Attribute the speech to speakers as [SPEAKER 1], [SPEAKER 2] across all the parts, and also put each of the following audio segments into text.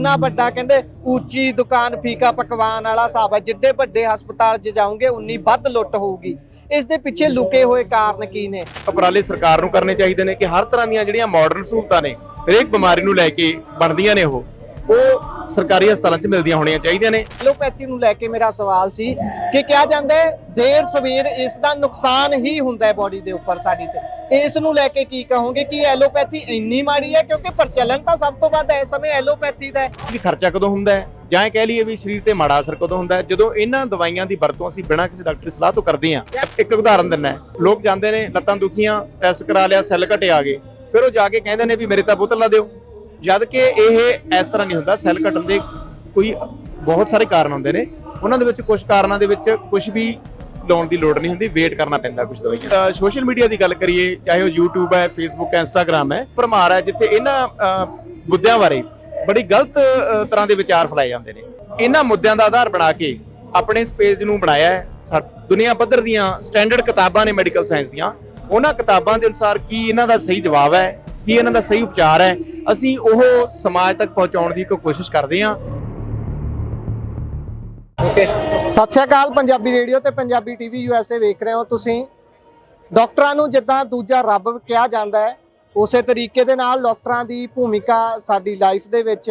[SPEAKER 1] ਇੰਨਾ ਵੱਡਾ, ਕਹਿੰਦੇ ਉੱਚੀ ਦੁਕਾਨ ਫੀਕਾ ਪਕਵਾਨ ਵਾਲਾ ਹਿਸਾਬ ਹੈ, ਜਿੱਡੇ ਵੱਡੇ ਹਸਪਤਾਲ 'ਚ ਜਾਓਗੇ, ਉਨੀ ਵੱਧ ਲੁੱਟ ਹੋਊਗੀ। ਇਸ ਦੇ ਪਿੱਛੇ ਲੁਕੇ ਹੋਏ ਕਾਰਨ ਕੀ ਨੇ?
[SPEAKER 2] ਉਪਰਾਲੇ ਸਰਕਾਰ ਨੂੰ ਕਰਨੇ ਚਾਹੀਦੇ ਨੇ ਕਿ ਹਰ ਤਰ੍ਹਾਂ ਦੀਆਂ ਜਿਹੜੀਆਂ ਮਾਡਰਨ ਸਹੂਲਤਾਂ ਨੇ, ਹਰੇਕ ਬਿਮਾਰੀ ਨੂੰ ਲੈ ਕੇ ਬਣਦੀਆਂ ਨੇ ਉਹ। ਉਹ ਸਰਕਾਰੀ ਹਸਪਤਾਲਾਂ 'ਚ ਮਿਲਦੀਆਂ ਹੋਣੀਆਂ ਚਾਹੀਦੀਆਂ ਨੇ।
[SPEAKER 1] ਐਲੋਪੈਥੀ ਨੂੰ ਲੈ ਕੇ ਮੇਰਾ ਸਵਾਲ ਸੀ ਕਿ ਕਿਹਾ ਜਾਂਦਾ ਹੈ ਦੇਰ ਸਵੇਰ ਇਸ ਦਾ ਨੁਕਸਾਨ ਹੀ ਹੁੰਦਾ ਹੈ ਬਾਡੀ ਦੇ ਉੱਪਰ ਸਾਡੀ ਤੇ। ਇਸ ਨੂੰ ਲੈ ਕੇ ਕੀ ਕਹੋਗੇ ਕਿ ਐਲੋਪੈਥੀ ਇੰਨੀ ਮਾੜੀ ਹੈ ਕਿਉਂਕਿ ਪ੍ਰਚਲਨ ਤਾਂ ਸਭ ਤੋਂ ਵੱਧ ਇਸ ਸਮੇਂ ਐਲੋਪੈਥੀ ਦਾ ਹੈ।
[SPEAKER 2] ਵੀ ਖਰਚਾ ਕਦੋਂ ਹੁੰਦਾ ਹੈ? ਜਾਂ ਇਹ ਕਹਿ ਲਈਏ ਵੀ ਸਰੀਰ ਤੇ ਮਾੜਾ ਅਸਰ ਕਦੋਂ ਹੁੰਦਾ ਹੈ? ਜਦੋਂ ਇਹਨਾਂ ਦਵਾਈਆਂ ਦੀ ਵਰਤੋਂ ਅਸੀਂ ਬਿਨਾਂ ਕਿਸੇ ਡਾਕਟਰੀ ਸਲਾਹ ਤੋਂ ਕਰਦੇ ਹਾਂ ਇੱਕ ਉਦਾਹਰਨ ਦਿੰਨਾ ਹੈ। ਲੋਕ ਜਾਂਦੇ ਨੇ ਲੱਤਾਂ ਦੁਖੀਆਂ ਟੈਸਟ ਕਰਾ ਲਿਆ ਸੈੱਲ ਘਟੇ ਆ ਗਏ। ਫਿਰ ਉਹ ਜਾ ਕੇ ਕਹਿੰਦੇ ਨੇ ਵੀ ਮੇਰੇ ਤਾਂ ਬੋਤਲ ਲਾ ਦਿਓ। ਜਦ ਕਿ ਇਹ ਇਸ ਤਰ੍ਹਾਂ ਨਹੀਂ ਹੁੰਦਾ, ਸੈੱਲ ਘਟਣ ਦੇ ਕੋਈ ਬਹੁਤ ਸਾਰੇ ਕਾਰਨ ਹੁੰਦੇ ਨੇ। ਉਹਨਾਂ ਦੇ ਵਿੱਚ ਕੁਝ ਕਾਰਨਾਂ ਦੇ ਵਿੱਚ ਕੁਝ ਵੀ ਲਾਉਣ ਦੀ ਲੋੜ ਨਹੀਂ ਹੁੰਦੀ ਵੇਟ ਕਰਨਾ ਪੈਂਦਾ ਕੁਝ ਦਵਾਈਆਂ ਸੋਸ਼ਲ ਮੀਡੀਆ ਦੀ ਗੱਲ ਕਰੀਏ, ਚਾਹੇ ਉਹ YouTube ਹੈ, Facebook ਹੈ, Instagram ਹੈ, ਭਰਮਾਰ ਹੈ, ਜਿੱਥੇ ਇਹਨਾਂ ਮੁੱਦਿਆਂ ਬਾਰੇ ਬੜੀ ਗਲਤ ਤਰ੍ਹਾਂ ਦੇ ਵਿਚਾਰ ਫੈਲਾਏ ਜਾਂਦੇ ਨੇ। ਇਹਨਾਂ ਮੁੱਦਿਆਂ ਦਾ ਆਧਾਰ ਬਣਾ ਕੇ ਆਪਣੇ ਇਸ ਪੇਜ ਨੂੰ ਬਣਾਇਆ ਹੈ। ਸਾ- ਦੁਨੀਆ ਪੱਧਰ ਦੀਆਂ ਸਟੈਂਡਰਡ ਕਿਤਾਬਾਂ ਨੇ ਮੈਡੀਕਲ ਸਾਇੰਸ ਦੀਆਂ। ਉਹਨਾਂ ਕਿਤਾਬਾਂ ਦੇ ਅਨੁਸਾਰ ਕੀ ਇਹਨਾਂ ਦਾ ਸਹੀ ਜਵਾਬ ਹੈ ਕੀ ਇਹਨਾਂ ਦਾ ਸਹੀ ਉਪਚਾਰ ਹੈ? ਅਸੀਂ ਉਹ ਸਮਾਜ ਤੱਕ ਪਹੁੰਚਾਉਣ ਦੀ ਕੋਸ਼ਿਸ਼ ਕਰਦੇ ਹਾਂ।
[SPEAKER 1] ਸਤਿ ਸ਼੍ਰੀ ਅਕਾਲ, ਪੰਜਾਬੀ ਰੇਡੀਓ ਤੇ ਪੰਜਾਬੀ ਟੀਵੀ ਯੂਐਸਏ ਵੇਖ ਰਹੇ ਹੋ ਤੁਸੀਂ। ਡਾਕਟਰਾਂ ਨੂੰ ਜਿੱਦਾਂ ਦੂਜਾ ਰੱਬ ਕਿਹਾ ਜਾਂਦਾ ਹੈ, ਉਸੇ ਤਰੀਕੇ ਦੇ ਨਾਲ ਡਾਕਟਰਾਂ ਦੀ ਭੂਮਿਕਾ ਸਾਡੀ ਲਾਈਫ ਦੇ ਵਿੱਚ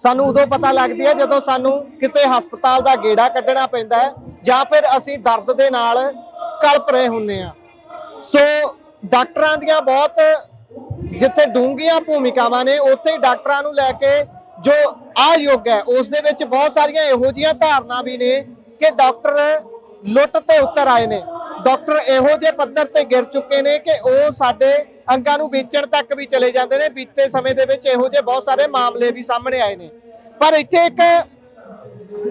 [SPEAKER 1] ਸਾਨੂੰ ਉਦੋਂ ਪਤਾ ਲੱਗਦੀ ਹੈ ਜਦੋਂ ਸਾਨੂੰ ਕਿਤੇ ਹਸਪਤਾਲ ਦਾ ਗੇੜਾ ਕੱਢਣਾ ਪੈਂਦਾ ਹੈ ਜਾਂ ਫਿਰ ਅਸੀਂ ਦਰਦ ਦੇ ਨਾਲ ਕਲਪ ਰਹੇ ਹੁੰਨੇ ਆ ਸੋ ਡਾਕਟਰਾਂ ਦੀਆਂ ਬਹੁਤ ਜਿੱਥੇ ਡੂੰਘੀਆਂ ਭੂਮਿਕਾਵਾਂ ਨੇ ਉੱਥੇ ਡਾਕਟਰਾਂ ਨੂੰ ਲੈ ਕੇ ਜੋ ਆ ਯੁੱਗ ਹੈ ਉਸ ਦੇ ਵਿੱਚ ਬਹੁਤ ਸਾਰੀਆਂ ਇਹੋ ਜੀਆਂ ਧਾਰਨਾ ਵੀ ਨੇ ਕਿ ਡਾਕਟਰ ਲੁੱਟ ਤੇ ਉਤਰ ਆਏ ਨੇ। ਡਾਕਟਰ ਇਹੋ ਜਿਹੇ ਪੱਧਰ ਤੇ ਗਿਰ ਚੁੱਕੇ ਨੇ ਕਿ ਉਹ ਸਾਡੇ ਅੰਗਾਂ ਨੂੰ ਵੇਚਣ ਤੱਕ ਵੀ ਚਲੇ ਜਾਂਦੇ ਨੇ। ਬੀਤੇ ਸਮੇਂ ਦੇ ਵਿੱਚ ਇਹੋ ਜਿਹੇ ਬਹੁਤ ਸਾਰੇ ਮਾਮਲੇ ਵੀ ਸਾਹਮਣੇ ਆਏ ਨੇ। ਪਰ ਇੱਥੇ ਇੱਕ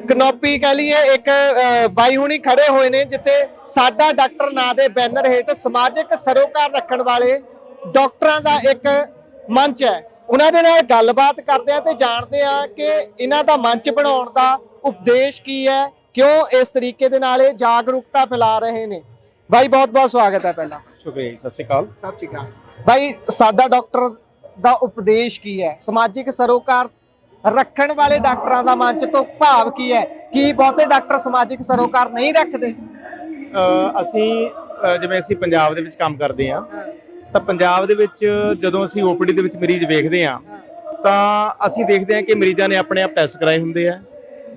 [SPEAKER 1] ਕਨੋਪੀ ਕਹ ਲਈਏ ਇੱਕ ਅ, ਬਾਈ ਹੁਣੀ ਖੜੇ ਹੋਏ ਨੇ ਜਿੱਥੇ ਸਾਡਾ ਡਾਕਟਰ ਨਾਂ ਦੇ ਬੈਨਰ ਹੇਠ ਸਮਾਜਿਕ ਸਰੋਕਾਰ ਰੱਖਣ ਵਾਲੇ ਡਾਕਟਰਾਂ ਦਾ ਇੱਕ ਮੰਚ ਹੈ। ਉਹਨਾਂ ਦੇ ਨਾਲ ਗੱਲਬਾਤ ਕਰਦੇ ਆ ਤੇ ਜਾਣਦੇ ਆ ਕਿ ਇਹਨਾਂ ਦਾ ਮੰਚ ਬਣਾਉਣ ਦਾ ਉਪਦੇਸ਼ ਕੀ ਹੈ ਕਿਉਂ ਇਸ ਤਰੀਕੇ ਦੇ ਨਾਲ ਇਹ ਜਾਗਰੂਕਤਾ ਫੈਲਾ ਰਹੇ ਨੇ। ਬਾਈ ਬਹੁਤ ਬਹੁਤ ਸਵਾਗਤ ਹੈ ਪਹਿਲਾਂ।
[SPEAKER 2] ਸ਼ੁਕਰੀਆ ਜੀ ਸਤਿ ਸ਼੍ਰੀ ਅਕਾਲ।
[SPEAKER 1] ਸਤਿ ਸ਼੍ਰੀ ਅਕਾਲ। ਬਾਈ ਸਾਡਾ ਡਾਕਟਰ ਦਾ ਉਪਦੇਸ਼ ਕੀ ਹੈ? ਸਮਾਜਿਕ ਸਰੋਕਾਰ ਰੱਖਣ ਵਾਲੇ ਡਾਕਟਰਾਂ ਦਾ ਮੰਚ ਤੋਂ ਭਾਵ ਕੀ ਹੈ? ਕੀ ਬਹੁਤੇ ਡਾਕਟਰ ਸਮਾਜਿਕ ਸਰੋਕਾਰ ਨਹੀਂ ਰੱਖਦੇ?
[SPEAKER 2] ਅ, ਅਸੀਂ ਅ, ਜਿਵੇਂ ਅਸੀਂ ਪੰਜਾਬ ਦੇ ਵਿੱਚ ਕੰਮ ਕਰਦੇ ਹਾਂ। ਤਾਂ ਪੰਜਾਬ ਦੇ ਵਿੱਚ ਜਦੋਂ ਅਸੀਂ ਓਪੀਡੀ ਦੇ ਵਿੱਚ ਮਰੀਜ਼ ਵੇਖਦੇ ਹਾਂ, ਤਾਂ ਅਸੀਂ ਦੇਖਦੇ ਹਾਂ ਕਿ ਮਰੀਜ਼ਾਂ ਨੇ ਆਪਣੇ ਆਪ ਟੈਸਟ ਕਰਾਏ ਹੁੰਦੇ ਆ।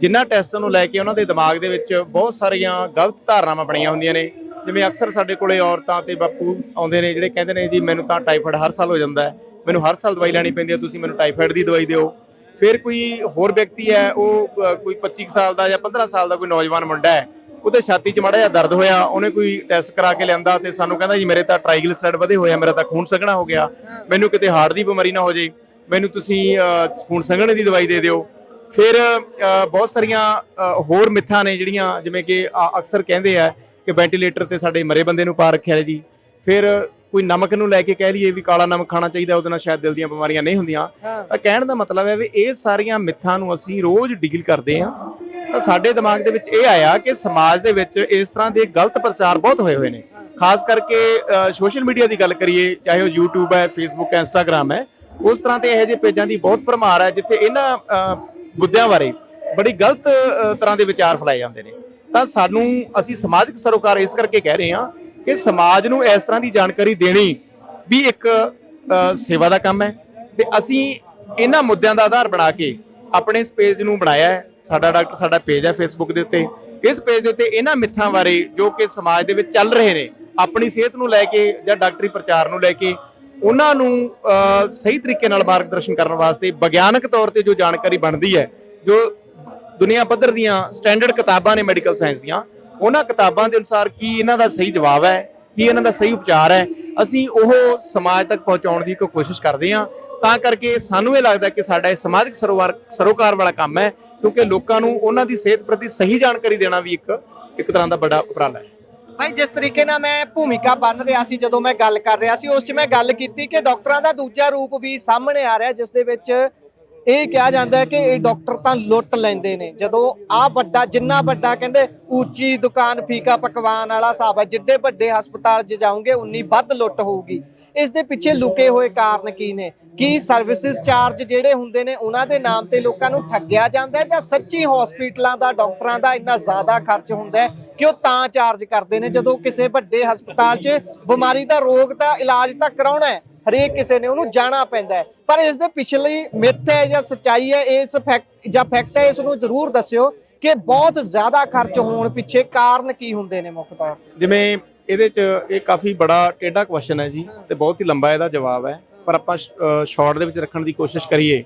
[SPEAKER 2] ਜਿਨ੍ਹਾਂ ਟੈਸਟਾਂ ਨੂੰ ਲੈ ਕੇ ਉਹਨਾਂ ਦੇ ਦਿਮਾਗ ਦੇ ਵਿੱਚ ਬਹੁਤ ਸਾਰੀਆਂ ਗਲਤ ਧਾਰਨਾਵਾਂ ਬਣੀਆਂ ਹੁੰਦੀਆਂ ਨੇ। ਜਿਵੇਂ ਅਕਸਰ ਸਾਡੇ ਕੋਲੇ ਔਰਤਾਂ ਤੇ ਬਾਪੂ ਆਉਂਦੇ ਨੇ, ਜਿਹੜੇ ਕਹਿੰਦੇ ਨੇ ਜੀ, ਮੈਨੂੰ ਤਾਂ ਟਾਈਫਾਇਡ ਹਰ ਸਾਲ ਹੋ ਜਾਂਦਾ ਹੈ। ਮੈਨੂੰ ਹਰ ਸਾਲ ਦਵਾਈ ਲੈਣੀ ਪੈਂਦੀ ਹੈ, ਤੁਸੀਂ ਮੈਨੂੰ ਟਾਈਫਾਇਡ ਦੀ ਦਵਾਈ ਦਿਓ। ਫਿਰ ਕੋਈ ਹੋਰ ਵਿਅਕਤੀ ਹੈ, ਉਹ ਕੋਈ 25 ਕੁ ਸਾਲ ਦਾ ਜਾਂ 15 ਸਾਲ ਦਾ ਕੋਈ ਨੌਜਵਾਨ ਮੁੰਡਾ ਹੈ ਉਹਦੇ ਛਾਤੀ 'ਚ ਮਾੜਾ ਜਿਹਾ ਦਰਦ ਹੋਇਆ ਉਹਨੇ ਕੋਈ ਟੈਸਟ ਕਰਾ ਕੇ ਲਿਆਂਦਾ ਤੇ ਸਾਨੂੰ ਕਹਿੰਦਾ ਜੀ ਮੇਰੇ ਤਾਂ ਟ੍ਰਾਈਗਲਿਸਰਾਈਡ ਵਧੇ ਹੋਇਆ ਮੇਰਾ ਤਾਂ ਖੂਨ ਸੰਘਣਾ ਹੋ ਗਿਆ। ਮੈਨੂੰ ਕਿਤੇ ਹਾਰਟ ਦੀ ਬਿਮਾਰੀ ਨਾ ਹੋ ਜੇ ਮੈਨੂੰ ਤੁਸੀਂ ਖੂਨ ਸੰਘਣੇ ਦੀ ਦਵਾਈ ਦੇ ਦਿਓ। ਫਿਰ ਬਹੁਤ ਸਾਰੀਆਂ ਹੋਰ ਮਿੱਥਾਂ ਨੇ ਜਿਹੜੀਆਂ ਜਿਵੇਂ ਕਿ ਅਕਸਰ ਕਹਿੰਦੇ ਆ ਕਿ ਵੈਂਟੀਲੇਟਰ ਤੇ ਸਾਡੇ ਮਰੇ ਬੰਦੇ ਨੂੰ ਪਾ ਰੱਖਿਆ ਜੀ। ਫਿਰ ਕੋਈ ਨਮਕ ਨੂੰ ਲੈ ਕੇ ਕਹਿ ਲਈਏ ਵੀ ਕਾਲਾ ਨਮਕ ਖਾਣਾ ਚਾਹੀਦਾ ਉਹਦੇ ਨਾਲ ਸ਼ਾਇਦ ਦਿਲ ਦੀਆਂ ਬਿਮਾਰੀਆਂ ਨਹੀਂ ਹੁੰਦੀਆਂ। ਤਾਂ ਕਹਿਣ ਦਾ ਮਤਲਬ ਹੈ ਵੀ ਇਹ ਸਾਰੀਆਂ ਮਿੱਥਾਂ ਨੂੰ ਅਸੀਂ ਰੋਜ਼ ਡੀਲ ਕਰਦੇ ਹਾਂ। ਤਾਂ ਸਾਡੇ ਦਿਮਾਗ ਦੇ ਵਿੱਚ ਇਹ ਆਇਆ ਕਿ ਸਮਾਜ ਦੇ ਵਿੱਚ ਇਸ ਤਰ੍ਹਾਂ ਦੇ ਗਲਤ ਪ੍ਰਚਾਰ ਬਹੁਤ ਹੋਏ ਹੋਏ ਨੇ। ਖਾਸ ਕਰਕੇ ਸੋਸ਼ਲ ਮੀਡੀਆ ਦੀ ਗੱਲ ਕਰੀਏ, ਚਾਹੇ ਉਹ YouTube ਹੈ, Facebook ਹੈ, Instagram ਹੈ, ਉਸ ਤਰ੍ਹਾਂ ਤੇ ਇਹੋ ਜਿਹੇ ਪੇਜਾਂ ਦੀ ਬਹੁਤ ਭਰਮਾਰ ਹੈ ਜਿੱਥੇ ਇਹਨਾਂ ਮੁੱਦਿਆਂ ਬਾਰੇ ਬੜੀ ਗਲਤ ਤਰ੍ਹਾਂ ਦੇ ਵਿਚਾਰ ਫੈਲਾਏ ਜਾਂਦੇ ਨੇ। ਤਾਂ ਸਾਨੂੰ, ਅਸੀਂ ਸਮਾਜਿਕ ਸਰੋਕਾਰ ਇਸ ਕਰਕੇ ਕਹਿ ਰਹੇ ਹਾਂ ਕਿ ਸਮਾਜ ਨੂੰ ਇਸ ਤਰ੍ਹਾਂ ਦੀ ਜਾਣਕਾਰੀ ਦੇਣੀ ਵੀ ਇੱਕ ਸੇਵਾ ਦਾ ਕੰਮ ਹੈ ਤੇ ਅਸੀਂ ਇਹਨਾਂ ਮੁੱਦਿਆਂ ਦਾ ਆਧਾਰ ਬਣਾ ਕੇ ਆਪਣੇ ਇਸ ਪੇਜ ਨੂੰ ਬਣਾਇਆ ਹੈ। ਸਾਡਾ ਡਾਕਟਰ, ਸਾਡਾ ਪੇਜ ਹੈ ਫੇਸਬੁੱਕ ਦੇ ਉੱਤੇ। ਇਸ ਪੇਜ ਦੇ ਉੱਤੇ ਇਹਨਾਂ ਮਿੱਥਾਂ ਬਾਰੇ ਜੋ ਕਿ ਸਮਾਜ ਦੇ ਵਿੱਚ ਚੱਲ ਰਹੇ ਨੇ, ਆਪਣੀ ਸਿਹਤ ਨੂੰ ਲੈ ਕੇ ਜਾਂ ਡਾਕਟਰੀ ਪ੍ਰਚਾਰ ਨੂੰ ਲੈ ਕੇ, ਉਹਨਾਂ ਨੂੰ ਸਹੀ ਤਰੀਕੇ ਨਾਲ ਮਾਰਗਦਰਸ਼ਨ ਕਰਨ ਵਾਸਤੇ ਵਿਗਿਆਨਕ ਤੌਰ ਤੇ ਜੋ ਜਾਣਕਾਰੀ ਬਣਦੀ ਹੈ, ਜੋ ਦੁਨੀਆ ਪੱਧਰ ਦੀਆਂ ਸਟੈਂਡਰਡ ਕਿਤਾਬਾਂ ਨੇ ਮੈਡੀਕਲ ਸਾਇੰਸ ਦੀਆਂ, ਉਹਨਾਂ ਕਿਤਾਬਾਂ ਦੇ ਅਨੁਸਾਰ ਕੀ ਇਹਨਾਂ ਦਾ ਸਹੀ ਜਵਾਬ ਹੈ, ਕੀ ਇਹਨਾਂ ਦਾ ਸਹੀ ਉਪਚਾਰ ਹੈ, ਅਸੀਂ ਉਹ ਸਮਾਜ ਤੱਕ ਪਹੁੰਚਾਉਣ ਦੀ ਕੋਈ ਕੋਸ਼ਿਸ਼ ਕਰਦੇ ਹਾਂ। ਤਾਂ ਕਰਕੇ ਸਾਨੂੰ ਇਹ ਲੱਗਦਾ ਕਿ ਸਾਡਾ ਇਹ ਸਮਾਜਿਕ ਸਰੋਵਰ ਸਰੋਕਾਰ ਵਾਲਾ ਕੰਮ ਹੈ, ਕਿਉਂਕਿ ਲੋਕਾਂ ਨੂੰ ਉਹਨਾਂ ਦੀ ਸਿਹਤ ਪ੍ਰਤੀ ਸਹੀ ਜਾਣਕਾਰੀ ਦੇਣਾ ਵੀ ਇੱਕ ਇੱਕ ਤਰ੍ਹਾਂ ਦਾ ਵੱਡਾ ਉਪਰਾਲਾ ਹੈ।
[SPEAKER 1] ਭਾਈ, ਜਿਸ ਤਰੀਕੇ ਨਾਲ ਮੈਂ ਭੂਮਿਕਾ ਬਣ ਰਿਹਾ ਸੀ, ਜਦੋਂ ਮੈਂ ਗੱਲ ਕਰ ਰਿਹਾ ਸੀ, ਉਸ 'ਚ ਮੈਂ ਗੱਲ ਕੀਤੀ ਕਿ ਡਾਕਟਰਾਂ ਦਾ ਦੂਜਾ ਰੂਪ ਵੀ ਸਾਹਮਣੇ ਆ ਰਿਹਾ, ਜਿਸ ਦੇ ਵਿੱਚ ਇਹ ਕਿਹਾ ਜਾਂਦਾ ਹੈ ਕਿ ਇਹ ਡਾਕਟਰ ਤਾਂ ਲੁੱਟ ਲੈਂਦੇ ਨੇ। ਜਦੋਂ ਆ ਵੱਡਾ, ਜਿੰਨਾ ਵੱਡਾ ਕਹਿੰਦੇ ਉੱਚੀ ਦੁਕਾਨ, ਫੀਕਾ ਪਕਵਾਨ ਵਾਲਾ ਹਿਸਾਬ ਹੈ, ਜਿੱਡੇ ਵੱਡੇ ਹਸਪਤਾਲ 'ਚ ਜਾਓਗੇ, ਉਨੀ ਵੱਧ ਲੁੱਟ ਹੋਊਗੀ। ਇਸ ਦੇ ਪਿੱਛੇ ਲੁਕੇ ਹੋਏ ਕਾਰਨ ਕੀ ਨੇ? ਕੀ ਸਰਵਿਸਿਜ਼ ਚਾਰਜ ਜਿਹੜੇ ਹੁੰਦੇ ਨੇ, ਉਹਨਾਂ ਦੇ ਨਾਮ ਤੇ ਲੋਕਾਂ ਨੂੰ ਠੱਗਿਆ ਜਾਂਦਾ ਹੈ ਜਾਂ ਸੱਚੀ ਹਸਪੀਟਲਾਂ ਦਾ, ਡਾਕਟਰਾਂ ਦਾ ਇੰਨਾ ਜ਼ਿਆਦਾ ਖਰਚ ਹੁੰਦਾ ਹੈ ਕਿ ਉਹ ਤਾਂ ਚਾਰਜ ਕਰਦੇ ਨੇ? ਜਦੋਂ ਕਿਸੇ ਵੱਡੇ ਹਸਪਤਾਲ 'ਚ ਬਿਮਾਰੀ ਦਾ ਰੋਗ ਦਾ ਇਲਾਜ ਤਾਂ ਕਰਾਉਣਾ ਹੈ ਹਰੇਕ ਕਿਸੇ ਨੇ ਉਹਨੂੰ ਜਾਣਾ ਪੈਂਦਾ ਹੈ। ਪਰ ਇਸ ਦੇ ਪਿਛਲੀ ਮਿੱਥ ਹੈ ਜਾਂ ਸਚਾਈ ਹੈ, ਇਸ ਫੈਕਟ ਜਾਂ ਫੈਕਟ ਹੈ, ਇਸ ਨੂੰ ਜ਼ਰੂਰ ਦੱਸਿਓ ਕਿ ਬਹੁਤ ਜ਼ਿਆਦਾ ਖਰਚ ਹੋਣ ਪਿੱਛੇ ਕਾਰਨ ਕੀ ਹੁੰਦੇ ਨੇ ਮੁੱਖ ਤੌਰ
[SPEAKER 2] ਜਿਵੇਂ ਇਹਦੇ ਚ ਇਹ ਕਾਫੀ ਬੜਾ ਟੇਢਾ ਕੁਐਸਚਨ ਹੈ ਜੀ ਤੇ ਬਹੁਤ ਹੀ ਲੰਬਾ ਇਹਦਾ ਜਵਾਬ ਹੈ। ਪਰ ਆਪਾਂ ਸ਼ਾਰਟ ਦੇ ਵਿੱਚ ਰੱਖਣ ਦੀ ਕੋਸ਼ਿਸ਼ ਕਰੀਏ,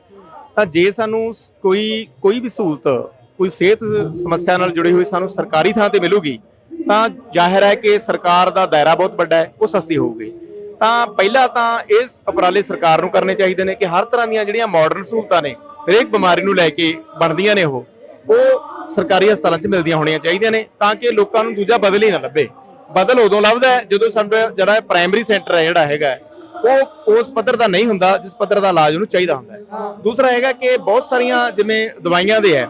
[SPEAKER 2] ਤਾਂ ਜੇ ਸਾਨੂੰ ਕੋਈ ਕੋਈ ਵੀ ਸਹੂਲਤ, ਕੋਈ ਸਿਹਤ ਸਮੱਸਿਆ ਨਾਲ ਜੁੜੀ ਹੋਈ ਸਾਨੂੰ ਸਰਕਾਰੀ ਥਾਂ ਤੇ ਮਿਲੂਗੀ, ਤਾਂ ਜ਼ਾਹਿਰ ਹੈ ਕਿ ਸਰਕਾਰ ਦਾ ਦਾਇਰਾ ਬਹੁਤ ਵੱਡਾ ਹੈ, ਉਹ ਸਸਤੀ ਹੋਊਗੀ। ਤਾਂ ਪਹਿਲਾਂ ਤਾਂ ਇਸ ਉਪਰਾਲੇ ਸਰਕਾਰ ਨੂੰ ਕਰਨੇ ਚਾਹੀਦੇ ਨੇ ਕਿ ਹਰ ਤਰ੍ਹਾਂ ਦੀਆਂ ਜਿਹੜੀਆਂ ਮਾਡਰਨ ਸਹੂਲਤਾਂ ਨੇ, ਹਰੇਕ ਬਿਮਾਰੀ ਨੂੰ ਲੈ ਕੇ ਬਣਦੀਆਂ ਨੇ ਉਹ ਉਹ ਸਰਕਾਰੀ ਹਸਪਤਾਲਾਂ 'ਚ ਮਿਲਦੀਆਂ ਹੋਣੀਆਂ ਚਾਹੀਦੀਆਂ ਨੇ ਤਾਂ ਕਿ ਲੋਕਾਂ ਨੂੰ ਦੂਜਾ ਬਦਲ ਹੀ ਨਾ ਲੱਭੇ। ਬਦਲ ਉਦੋਂ ਲੱਭਦਾ ਜਦੋਂ ਸਾਡਾ ਜਿਹੜਾ ਪ੍ਰਾਇਮਰੀ ਸੈਂਟਰ ਹੈ ਜਿਹੜਾ ਹੈਗਾ ਉਹ ਉਸ ਪੱਧਰ ਦਾ ਨਹੀਂ ਹੁੰਦਾ, ਜਿਸ ਪੱਧਰ ਦਾ ਇਲਾਜ ਉਹਨੂੰ ਚਾਹੀਦਾ ਹੁੰਦਾ ਹੈ। ਦੂਸਰਾ ਹੈਗਾ ਕਿ ਬਹੁਤ ਸਾਰੀਆਂ ਜਿਵੇਂ ਦਵਾਈਆਂ ਦੇ ਹੈ,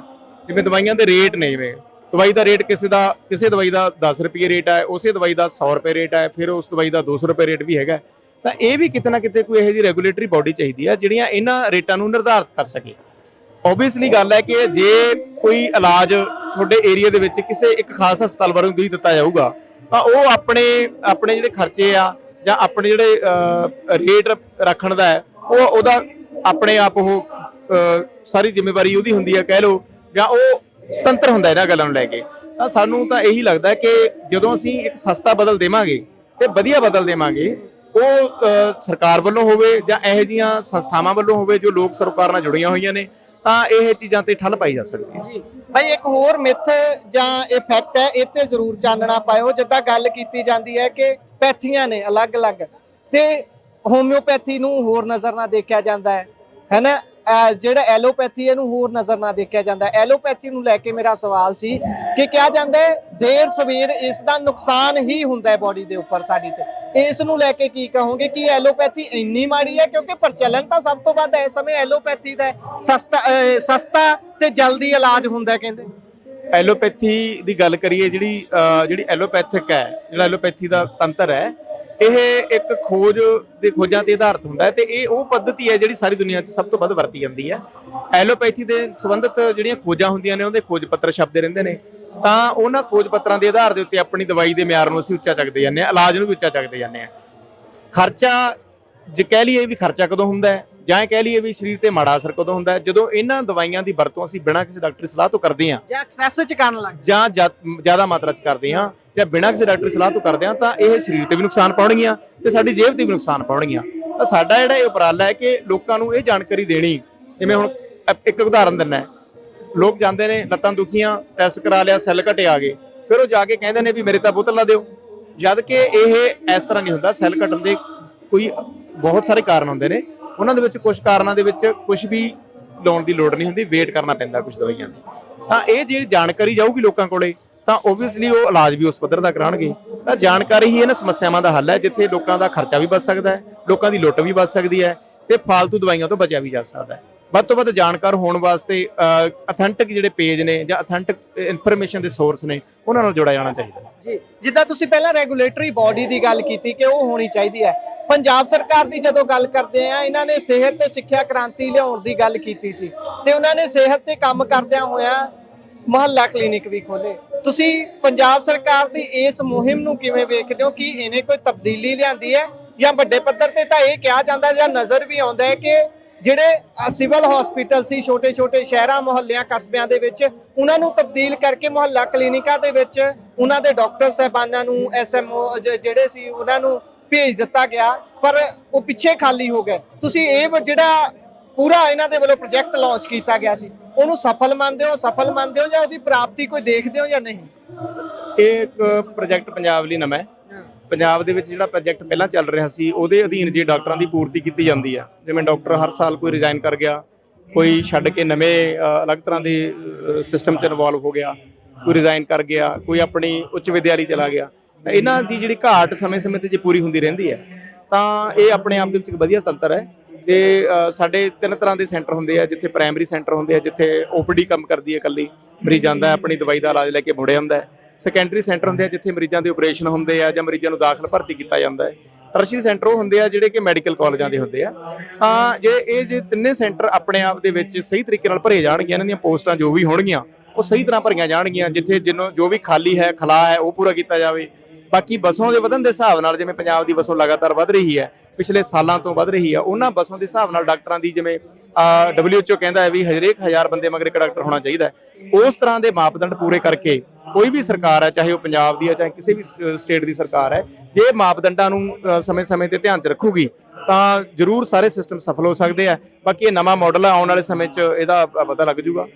[SPEAKER 2] ਜਿਵੇਂ ਦਵਾਈਆਂ ਦੇ ਰੇਟ ਨੇ ਜਿਵੇਂ ਦਵਾਈ ਦਾ ਰੇਟ ਕਿਸੇ ਦਾ, ਕਿਸੇ ਦਵਾਈ ਦਾ 10 ਰੁਪਏ ਰੇਟ ਹੈ ਉਸੇ ਦਵਾਈ ਦਾ 100 ਰੁਪਏ ਰੇਟ ਹੈ ਫਿਰ ਉਸ ਦਵਾਈ ਦਾ 200 ਰੁਪਏ ਰੇਟ ਵੀ ਹੈਗਾ। ਤਾਂ ਇਹ ਵੀ ਕਿਤੇ ਨਾ ਕਿਤੇ ਕੋਈ ਇਹੋ ਜਿਹੀ ਰੈਗੂਲੇਟਰੀ ਬਾਡੀ ਚਾਹੀਦੀ ਹੈ ਜਿਹੜੀਆਂ ਇਹਨਾਂ ਰੇਟਾਂ ਨੂੰ ਨਿਰਧਾਰਤ ਕਰ ਸਕੇ। ਓਬਵੀਅਸਲੀ ਗੱਲ ਹੈ ਕਿ ਜੇ ਕੋਈ ਇਲਾਜ ਤੁਹਾਡੇ ਏਰੀਆ ਦੇ ਵਿੱਚ ਕਿਸੇ ਇੱਕ ਖਾਸ ਹਸਪਤਾਲ ਵੱਲੋਂ ਵੀ ਦਿੱਤਾ ਜਾਊਗਾ, ਤਾਂ ਉਹ ਆਪਣੇ ਆਪਣੇ ਜਿਹੜੇ ਖਰਚੇ ਆ ਜਾਂ ਆਪਣੇ ਜਿਹੜੇ ਰੇਟ ਰੱਖਣ ਦਾ ਹੈ, ਉਹ ਉਹਦਾ ਆਪਣੇ ਆਪ ਉਹ ਸਾਰੀ ਜ਼ਿੰਮੇਵਾਰੀ ਉਹਦੀ ਹੁੰਦੀ ਹੈ ਕਹਿ ਲਓ, ਜਾਂ ਉਹ ਸੁਤੰਤਰ ਹੁੰਦਾ ਇਹਨਾਂ ਗੱਲਾਂ ਨੂੰ ਲੈ ਕੇ, ਤਾਂ ਸਾਨੂੰ ਤਾਂ ਇਹੀ ਲੱਗਦਾ ਕਿ ਜਦੋਂ ਅਸੀਂ ਇੱਕ ਸਸਤਾ ਬਦਲ ਦੇਵਾਂਗੇ ਤੇ ਵਧੀਆ ਬਦਲ ਦੇਵਾਂਗੇ, ਉਹ ਸਰਕਾਰ ਵੱਲੋਂ ਹੋਵੇ ਜਾਂ ਇਹੋ ਜੀਆਂ ਸੰਸਥਾਵਾਂ ਵੱਲੋਂ ਹੋਵੇ ਜੋ ਲੋਕ ਸਰਕਾਰ ਨਾਲ ਜੁੜੀਆਂ ਹੋਈਆਂ ਨੇ, ਤਾਂ ਇਹ ਚੀਜ਼ਾਂ ਤੇ ਠੱਲ ਪਾਈ ਜਾ ਸਕਦੀ ਹੈ।
[SPEAKER 1] ਜੀ, ਭਾਈ ਇੱਕ ਹੋਰ ਮਿੱਥ ਜਾਂ ਇਹ ਫੈਕਟ ਹੈ, ਇਹ ਤੇ ਜ਼ਰੂਰ ਚਾਨਣਾ ਪਾਇਓ, ਜਿੱਦਾਂ ਗੱਲ ਕੀਤੀ ਜਾਂਦੀ ਹੈ ਕਿ ਪੈਥੀਆਂ ਨੇ ਅਲੱਗ-ਅਲੱਗ, ਤੇ ਹੋਮਿਓਪੈਥੀ ਨੂੰ ਹੋਰ ਨਜ਼ਰ ਨਾਲ ਦੇਖਿਆ ਜਾਂਦਾ ਹੈ ਹੈਨਾ ਜਿਹੜਾ ਐਲੋਪੈਥੀ ਇਹਨੂੰ ਹੋਰ ਨਜ਼ਰ ਨਾਲ ਦੇਖਿਆ ਜਾਂਦਾ ਐਲੋਪੈਥੀ ਨੂੰ ਲੈ ਕੇ ਮੇਰਾ ਸਵਾਲ ਸੀ ਕਿ ਕਿਹਾ ਜਾਂਦਾ ਦੇਰ ਸਵੇਰ ਇਸ ਦਾ ਨੁਕਸਾਨ ਹੀ ਹੁੰਦਾ ਬਾਡੀ ਦੇ ਉੱਪਰ ਸਾਡੀ ਤੇ ਇਸ ਨੂੰ ਲੈ ਕੇ ਕੀ ਕਹੋਗੇ ਕਿ ਐਲੋਪੈਥੀ ਇੰਨੀ ਮਾੜੀ ਹੈ ਕਿਉਂਕਿ ਪ੍ਰਚਲਨ ਤਾਂ ਸਭ ਤੋਂ ਵੱਧ ਇਸ ਸਮੇਂ ਐਲੋਪੈਥੀ ਦਾ ਹੈ। ਸਸਤਾ ਅਹ ਸਸਤਾ ਤੇ ਜਲਦੀ ਇਲਾਜ ਹੁੰਦਾ ਹੈ ਕਹਿੰਦੇ
[SPEAKER 2] ਐਲੋਪੈਥੀ ਦੀ ਗੱਲ ਕਰੀਏ ਜਿਹੜੀ ਅਹ, ਜਿਹੜੀ ਐਲੋਪੈਥਿਕ ਹੈ ਜਿਹੜਾ ਐਲੋਪੈਥੀ ਦਾ ਤੰਤਰ ਹੈ ਇਹ ਇੱਕ ਖੋਜ ਦੇ ਖੋਜਾਂ ਤੇ ਆਧਾਰਿਤ ਹੁੰਦਾ ਹੈ ਤੇ ਇਹ ਉਹ ਪੱਧਤੀ ਹੈ ਜਿਹੜੀ ਸਾਰੀ ਦੁਨੀਆ 'ਚ ਸਭ ਤੋਂ ਵੱਧ ਵਰਤੀ ਜਾਂਦੀ ਹੈ। ਐਲੋਪੈਥੀ ਦੇ ਸੰਬੰਧਿਤ ਜਿਹੜੀਆਂ ਖੋਜਾਂ ਹੁੰਦੀਆਂ ਨੇ, ਉਹਦੇ ਖੋਜ ਪੱਤਰ ਛਪਦੇ ਰਹਿੰਦੇ ਨੇ। ਤਾਂ ਉਹਨਾਂ ਖੋਜ ਪੱਤਰਾਂ ਦੇ ਆਧਾਰ ਦੇ ਉੱਤੇ ਆਪਣੀ ਦਵਾਈ ਦੇ ਮਿਆਰ ਨੂੰ ਅਸੀਂ ਉੱਚਾ ਚੱਕਦੇ ਜਾਂਦੇ ਹਾਂ, ਇਲਾਜ ਨੂੰ ਵੀ ਉੱਚਾ ਚੱਕਦੇ ਜਾਂਦੇ ਹਾਂ। ਖਰਚਾ, ਜੇ ਕਹਿ ਲਈਏ ਵੀ ਖਰਚਾ ਕਦੋਂ ਹੁੰਦਾ ਹੈ? ਜਾਂ ਇਹ ਕਹਿ ਲਈਏ ਵੀ ਸਰੀਰ ਤੇ ਮਾੜਾ ਅਸਰ ਕਦੋਂ ਹੁੰਦਾ ਹੈ? ਜਦੋਂ ਇਹਨਾਂ ਦਵਾਈਆਂ ਦੀ ਵਰਤੋਂ ਅਸੀਂ ਬਿਨਾਂ ਕਿਸੇ ਡਾਕਟਰੀ ਸਲਾਹ ਤੋਂ ਕਰਦੇ ਹਾਂ
[SPEAKER 1] ਜਾਂ ਐਕਸੈਸ ਚ ਕਰਨ ਲੱਗ
[SPEAKER 2] ਜਾਂ ਜ਼ਿਆਦਾ ਮਾਤਰਾ 'ਚ ਕਰਦੇ ਹਾਂ ਜਾਂ ਬਿਨਾਂ ਕਿਸੇ ਡਾਕਟਰੀ ਸਲਾਹ ਤੋਂ ਕਰਦੇ ਹਾਂ ਤਾਂ ਇਹ ਸਰੀਰ ਤੇ ਵੀ ਨੁਕਸਾਨ ਪਾਉਣਗੀਆਂ ਤੇ ਸਾਡੀ ਜੇਬ ਤੇ ਵੀ ਨੁਕਸਾਨ ਪਾਉਣਗੀਆਂ। ਤਾਂ ਸਾਡਾ ਜਿਹੜਾ ਇਹ ਉਪਰਾਲਾ ਹੈ ਕਿ ਲੋਕਾਂ ਨੂੰ ਇਹ ਜਾਣਕਾਰੀ ਦੇਣੀ ਜਿਵੇਂ ਹੁਣ ਅ- ਇੱਕ ਉਦਾਹਰਨ ਦਿੰਨਾ ਲੋਕ ਜਾਂਦੇ ਨੇ ਲੱਤਾਂ ਦੁਖੀਆਂ ਟੈਸਟ ਕਰਾ ਲਿਆ ਸੈੱਲ ਘਟੇ ਆ ਗਏ। ਫਿਰ ਉਹ ਜਾ ਕੇ ਕਹਿੰਦੇ ਨੇ ਵੀ ਮੇਰੇ ਤਾਂ ਬੋਤਲ ਲਾ ਦਿਓ। ਜਦ ਕਿ ਇਹ ਇਸ ਤਰ੍ਹਾਂ ਨਹੀਂ ਹੁੰਦਾ ਸੈੱਲ ਘਟਣ ਦੇ ਕੋਈ ਬਹੁਤ ਸਾਰੇ ਕਾਰਨ ਹੁੰਦੇ ਨੇ। ਉਹਨਾਂ ਦੇ ਵਿੱਚ ਕੁਝ ਕਾਰਨਾਂ ਦੇ ਵਿੱਚ ਕੁਝ ਵੀ ਲਾਉਣ ਦੀ ਲੋੜ ਨਹੀਂ ਹੁੰਦੀ ਵੇਟ ਕਰਨਾ ਪੈਂਦਾ ਕੁਝ ਦਵਾਈਆਂ ਦੀ ਤਾਂ ਇਹ ਜਿਹੜੀ ਜਾਣਕਾਰੀ ਜਾਊਗੀ ਲੋਕਾਂ ਕੋਲੇ, ਤਾਂ ਓਬਵੀਅਸਲੀ ਉਹ ਇਲਾਜ ਵੀ ਉਸ ਪੱਧਰ ਦਾ ਕਰਾਉਣਗੇ। ਤਾਂ ਜਾਣਕਾਰੀ ਹੀ ਇਹਨਾਂ ਸਮੱਸਿਆਵਾਂ ਦਾ ਹੱਲ ਹੈ, ਜਿੱਥੇ ਲੋਕਾਂ ਦਾ ਖਰਚਾ ਵੀ ਬਚ ਸਕਦਾ ਹੈ, ਲੋਕਾਂ ਦੀ ਲੁੱਟ ਵੀ ਬਚ ਸਕਦੀ ਹੈ ਤੇ ਫਾਲਤੂ ਦਵਾਈਆਂ ਤੋਂ ਬਚਿਆ ਵੀ ਜਾ ਸਕਦਾ ਹੈ। ਵੱਧ ਤੋਂ ਵੱਧ ਜਾਣਕਾਰ ਹੋਣ ਵਾਸਤੇ ਅਥੈਂਟਿਕ ਜਿਹੜੇ ਪੇਜ ਨੇ ਜਾਂ ਅਥੈਂਟਿਕ ਇਨਫੋਰਮੇਸ਼ਨ ਦੇ ਸੋਰਸ ਨੇ, ਉਹਨਾਂ ਨਾਲ ਜੁੜਿਆ ਜਾਣਾ ਚਾਹੀਦਾ ਹੈ।
[SPEAKER 1] ਜੀ। ਜਿੱਦਾਂ ਤੁਸੀਂ ਪਹਿਲਾਂ ਰੈਗੂਲੇਟਰੀ ਬਾਡੀ ਦੀ ਗੱਲ ਕੀਤੀ ਕਿ ਉਹ ਹੋਣੀ ਚਾਹੀਦੀ ਹੈ। ਪੰਜਾਬ ਸਰਕਾਰ ਦੀ ਜਦੋਂ ਗੱਲ ਕਰਦੇ ਆ, ਇਹਨਾਂ ਨੇ ਸਿਹਤ ਤੇ ਸਿੱਖਿਆ ਕ੍ਰਾਂਤੀ ਲਿਆਉਣ ਦੀ ਗੱਲ ਕੀਤੀ ਸੀ। ਤੇ ਉਹਨਾਂ ਨੇ ਸਿਹਤ ਤੇ ਕੰਮ ਕਰਦਿਆਂ ਹੋਇਆ ਮੁਹੱਲਾ ਕਲੀਨਿਕ ਵੀ ਖੋਲੇ ਤੁਸੀਂ ਪੰਜਾਬ ਸਰਕਾਰ ਦੀ ਇਸ ਮੁਹਿੰਮ ਨੂੰ ਕਿਵੇਂ ਵੇਖਦੇ ਹੋ? ਕਿ ਇਹਨੇ ਕੋਈ ਤਬਦੀਲੀ ਲਿਆਂਦੀ ਹੈ? ਜਾਂ ਵੱਡੇ ਪੱਧਰ ਤੇ ਤਾਂ ਇਹ ਕਿਹਾ ਜਾਂਦਾ ਜਾਂ ਨਜ਼ਰ ਵੀ ਆਉਂਦਾ ਹੈ ਕਿ ਜਿਹੜੇ ਸਿਵਲ ਹਸਪੀਟਲ ਸੀ ਛੋਟੇ ਛੋਟੇ ਸ਼ਹਿਰਾਂ, ਮੁਹੱਲਿਆਂ, ਕਸਬਿਆਂ ਦੇ ਵਿੱਚ, ਉਹਨਾਂ ਨੂੰ ਤਬਦੀਲ ਕਰਕੇ ਮੁਹੱਲਾ ਕਲੀਨਿਕਾਂ ਦੇ ਵਿੱਚ ਉਹਨਾਂ ਦੇ ਡਾਕਟਰ ਸਹਿਬਾਨਾਂ ਨੂੰ ਐਸਐਮਓ ਜਿਹੜੇ ਸੀ, ਉਹਨਾਂ ਨੂੰ ਭੇਜ ਦਿੱਤਾ ਗਿਆ, ਪਰ ਉਹ ਪਿੱਛੇ ਖਾਲੀ ਹੋ ਗਏ। ਤੁਸੀਂ ਇਹ ਜਿਹੜਾ ਪੂਰਾ ਇਹਨਾਂ ਦੇ ਵੱਲੋਂ ਪ੍ਰੋਜੈਕਟ ਲਾਂਚ ਕੀਤਾ ਗਿਆ ਸੀ, ਉਹਨੂੰ ਸਫਲ ਮੰਨਦੇ ਹੋ, ਸਫਲ ਮੰਨਦੇ ਹੋ ਜਾਂ ਉਹਦੀ ਪ੍ਰਾਪਤੀ ਕੋਈ ਦੇਖਦੇ ਹੋ ਜਾਂ ਨਹੀਂ?
[SPEAKER 2] ਇਹ ਇੱਕ ਪ੍ਰੋਜੈਕਟ ਪੰਜਾਬ ਲਈ ਨਵਾਂ ਹੈ। ਪੰਜਾਬ ਦੇ ਵਿੱਚ ਜਿਹੜਾ ਪ੍ਰੋਜੈਕਟ ਪਹਿਲਾਂ ਚੱਲ ਰਿਹਾ ਸੀ, ਉਹਦੇ ਅਧੀਨ ਜੇ ਡਾਕਟਰਾਂ ਦੀ ਪੂਰਤੀ ਕੀਤੀ ਜਾਂਦੀ ਹੈ ਜਿਵੇਂ ਡਾਕਟਰ ਹਰ ਸਾਲ ਕੋਈ ਰਿਜ਼ਾਈਨ ਕਰ ਗਿਆ, ਕੋਈ ਛੱਡ ਕੇ ਨਵੇਂ ਅਲੱਗ ਤਰ੍ਹਾਂ ਦੇ ਸਿਸਟਮ 'ਚ ਇਨਵੋਲਵ ਹੋ ਗਿਆ, ਕੋਈ ਰਿਜ਼ਾਈਨ ਕਰ ਗਿਆ, ਕੋਈ ਆਪਣੀ ਉੱਚ ਵਿਦਿਆਲੀ ਚਲਾ ਗਿਆ ਇਹਨਾਂ ਦੀ ਜਿਹੜੀ ਘਾਟ ਸਮੇਂ-ਸਮੇਂ ਤੇ ਜੇ ਪੂਰੀ ਹੁੰਦੀ ਰਹਿੰਦੀ ਹੈ, ਤਾਂ ਇਹ ਆਪਣੇ ਆਪ ਦੇ ਵਿੱਚ ਇੱਕ ਵਧੀਆ ਤੰਤਰ ਹੈ। ਇਹ ਸਾਡੇ ਤਿੰਨ ਤਰ੍ਹਾਂ ਦੇ ਸੈਂਟਰ ਹੁੰਦੇ ਆ, ਜਿੱਥੇ ਪ੍ਰਾਇਮਰੀ ਸੈਂਟਰ ਹੁੰਦੇ ਆ, ਜਿੱਥੇ ਓਪੀਡੀ ਕੰਮ ਕਰਦੀ ਹੈ ਇਕੱਲੀ, ਮਰੀਜ਼ ਜਾਂਦਾ ਆਪਣੀ ਦਵਾਈ ਦਾ ਇਲਾਜ ਲੈ ਕੇ ਮੁੜੇ ਆਉਂਦਾ ਹੈ। ਸੈਕੰਡਰੀ ਸੈਂਟਰ ਹੁੰਦੇ ਆ, ਜਿੱਥੇ ਮਰੀਜ਼ਾਂ ਦੇ ਆਪਰੇਸ਼ਨ ਹੁੰਦੇ ਆ ਜਾਂ ਮਰੀਜ਼ਾਂ ਨੂੰ ਦਾਖਲ ਭਰਤੀ ਕੀਤਾ ਜਾਂਦਾ ਹੈ। ਟਰਸ਼ਰੀ ਸੈਂਟਰ ਉਹ ਹੁੰਦੇ ਆ ਜਿਹੜੇ ਕਿ ਮੈਡੀਕਲ ਕਾਲਜਾਂ ਦੇ ਹੁੰਦੇ ਆ। ਤਾਂ ਜੇ ਇਹ ਜੇ ਤਿੰਨੇ ਸੈਂਟਰ ਆਪਣੇ ਆਪ ਦੇ ਵਿੱਚ ਸਹੀ ਤਰੀਕੇ ਨਾਲ ਭਰੇ ਜਾਣਗੀਆਂ, ਇਹਨਾਂ ਦੀਆਂ ਪੋਸਟਾਂ ਜੋ ਵੀ ਹੋਣਗੀਆਂ, ਉਹ ਸਹੀ ਤਰ੍ਹਾਂ ਭਰੀਆਂ ਜਾਣਗੀਆਂ, ਜਿੱਥੇ ਜਿੰਨੋਂ ਜੋ ਵੀ ਖਾਲੀ ਹੈ, ਖਲਾ ਹੈ, ਉਹ ਪੂਰਾ ਕੀਤਾ ਜਾਵੇ। ਬਾਕੀ ਬੱਸੋਂ ਦੇ ਵਧਣ ਦੇ ਹਿਸਾਬ ਨਾਲ ਜਿਵੇਂ ਪੰਜਾਬ ਦੀ ਬੱਸੋਂ ਲਗਾਤਾਰ ਵਧ ਰਹੀ ਹੈ, ਪਿਛਲੇ ਸਾਲਾਂ ਤੋਂ ਵਧ ਰਹੀ ਹੈ ਉਹਨਾਂ ਬੱਸੋਂ ਦੇ ਹਿਸਾਬ ਨਾਲ ਡਾਕਟਰਾਂ ਦੀ ਜਿਵੇਂ WHO ਕਹਿੰਦਾ ਹੈ ਵੀ ਹਰੇਕ ਹਜ਼ਾਰ ਬੰਦੇ ਮਗਰ ਇੱਕ ਡਾਕਟਰ ਹੋਣਾ ਚਾਹੀਦਾ ਉਸ ਤਰ੍ਹਾਂ ਦੇ ਮਾਪਦੰਡ ਪੂਰੇ ਕਰਕੇ ਕੋਈ ਵੀ ਸਰਕਾਰ ਹੈ ਚਾਹੇ ਉਹ ਪੰਜਾਬ ਦੀ ਹੈ ਚਾਹੇ ਕਿਸੇ ਵੀ ਸਟੇਟ ਦੀ ਸਰਕਾਰ ਹੈ ਜੇ ਮਾਪਦੰਡਾਂ ਨੂੰ ਸਮੇਂ-ਸਮੇਂ ਤੇ ਧਿਆਨ 'ਚ ਰੱਖੂਗੀ ਤਾਂ ਜ਼ਰੂਰ ਸਾਰੇ ਸਿਸਟਮ ਸਫਲ ਹੋ ਸਕਦੇ ਆ। ਬਾਕੀ ਇਹ ਨਵਾਂ ਮਾਡਲ ਆਉਣ ਵਾਲੇ ਸਮੇਂ 'ਚ ਇਹਦਾ ਪਤਾ ਲੱਗ ਜਾਊਗਾ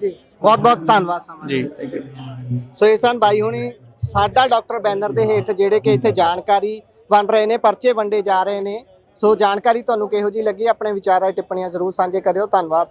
[SPEAKER 1] ਜੀ ਬਹੁਤ ਬਹੁਤ ਧੰਨਵਾਦ ਸਮਾਂ
[SPEAKER 2] ਜੀ ਥੈਂਕ ਯੂ
[SPEAKER 1] ਸੋ ਇਹ ਸਨ ਬਾਈ ਹੁਣੀ ਸਾਡਾ ਡਾਕਟਰ ਬੈਨਰ ਦੇ ਹੇਠ ਜਿਹੜੇ ਕਿ ਇੱਥੇ ਜਾਣਕਾਰੀ ਵੰਡ ਰਹੇ ਨੇ ਪਰਚੇ ਵੰਡੇ ਜਾ ਰਹੇ ਨੇ ਸੋ ਜਾਣਕਾਰੀ ਤੁਹਾਨੂੰ ਕਿਹੋ ਜੀ ਲੱਗੀ ਆਪਣੇ ਵਿਚਾਰਾਂ ਟਿੱਪਣੀਆਂ ਜ਼ਰੂਰ ਸਾਂਝੇ ਕਰਿਓ ਧੰਨਵਾਦ।